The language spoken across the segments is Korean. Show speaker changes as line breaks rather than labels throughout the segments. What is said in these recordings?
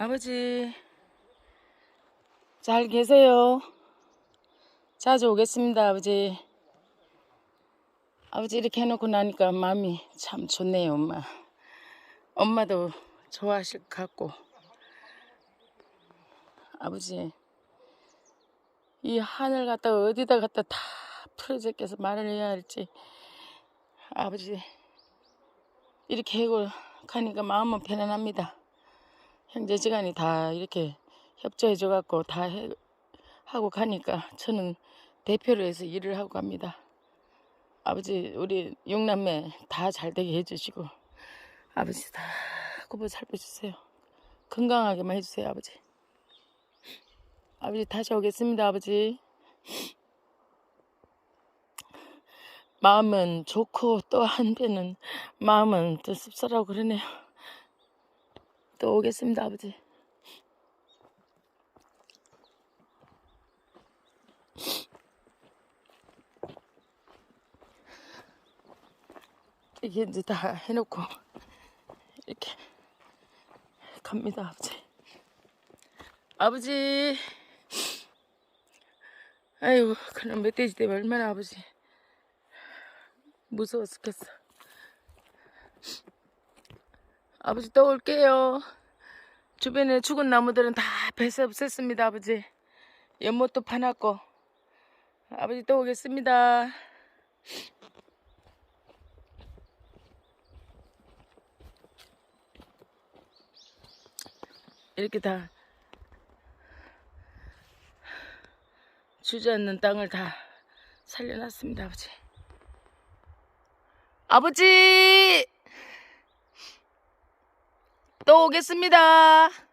아버지, 잘 계세요? 자주 오겠습니다, 아버지. 아버지 이렇게 해놓고 나니까 마음이 참 좋네요, 엄마. 엄마도 좋아하실 것 같고. 아버지, 이 하늘 갖다가 어디다 갖다 다 풀어제껴서 말을 해야 할지. 아버지, 이렇게 해고 가니까 마음은 편안합니다. 형제지간이 다 이렇게 협조해줘 갖고 다 해, 하고 가니까 저는 대표로 해서 일을 하고 갑니다. 아버지 우리 육남매 다 잘 되게 해주시고 아버지 다 구보 살펴주세요. 건강하게만 해주세요 아버지. 아버지 다시 오겠습니다 아버지. 마음은 좋고 또 한편은 마음은 또 씁쓸하고 그러네요. 또 오겠습니다 아버지. 이게 이제 다 해놓고 이렇게 갑니다 아버지. 아버지. 아이고 그럼 멧돼지 때문에 얼마나 아버지 무서워 죽겠어. 아버지 또 올게요. 주변에 죽은 나무들은 다 베서 없앴습니다 아버지. 연못도 파놨고 아버지 또 오겠습니다. 이렇게 다 주저앉는 땅을 다 살려놨습니다, 아버지. 아버지! 또 오겠습니다.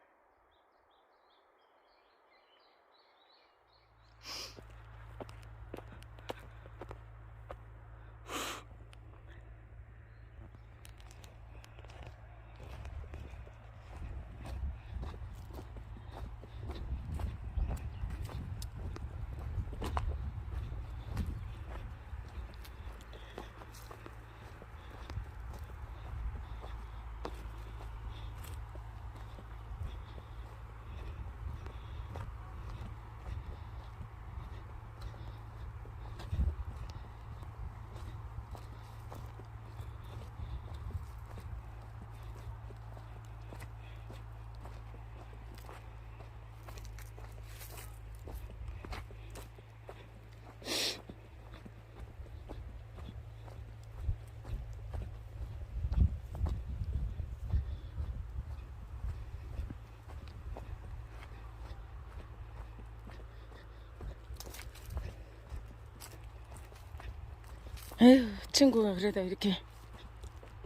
에휴, 친구가 그래도 이렇게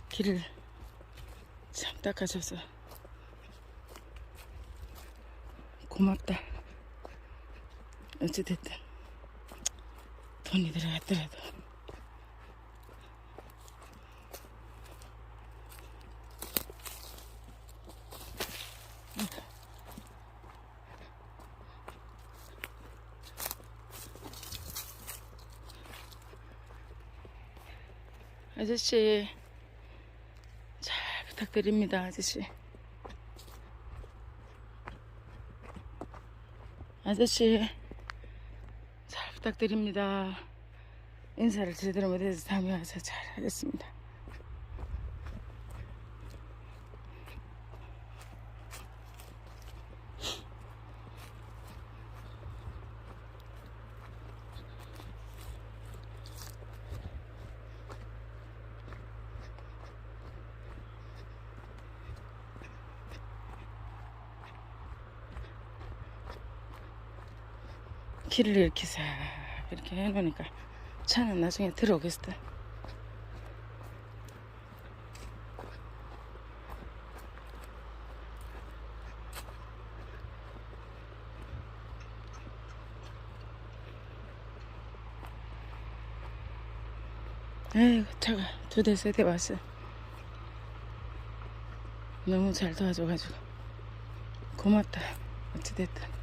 길을 참 닦아줘서 고맙다. 어찌됐든 돈이 들어갔더라도 아저씨 잘 부탁드립니다 아저씨. 아저씨 잘 부탁드립니다. 인사를 제대로 못해서 다음에 와서 잘 하겠습니다 길을 이렇게 싹 이렇게 해놓으니까 차는 나중에 들어오겠어. 에이구 차가 두 대 세 대 왔어. 너무 잘 도와줘가지고 고맙다. 어찌됐든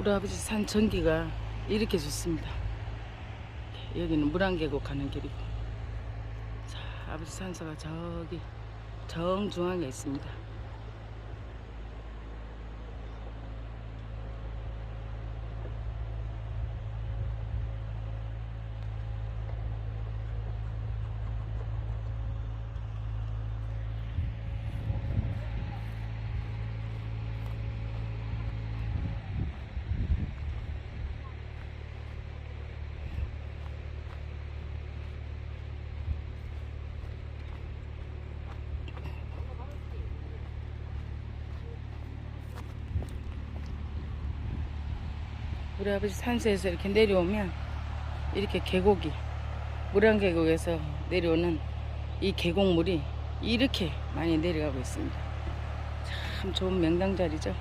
우리 아버지 산 전기가 이렇게 좋습니다. 여기는 물안계곡 가는 길이고. 자, 아버지 산소가 저기 정중앙에 있습니다. 우리 아버지 산소에서 이렇게 내려오면 이렇게 계곡이 물안계곡에서 내려오는 이 계곡물이 이렇게 많이 내려가고 있습니다. 참 좋은 명당 자리죠.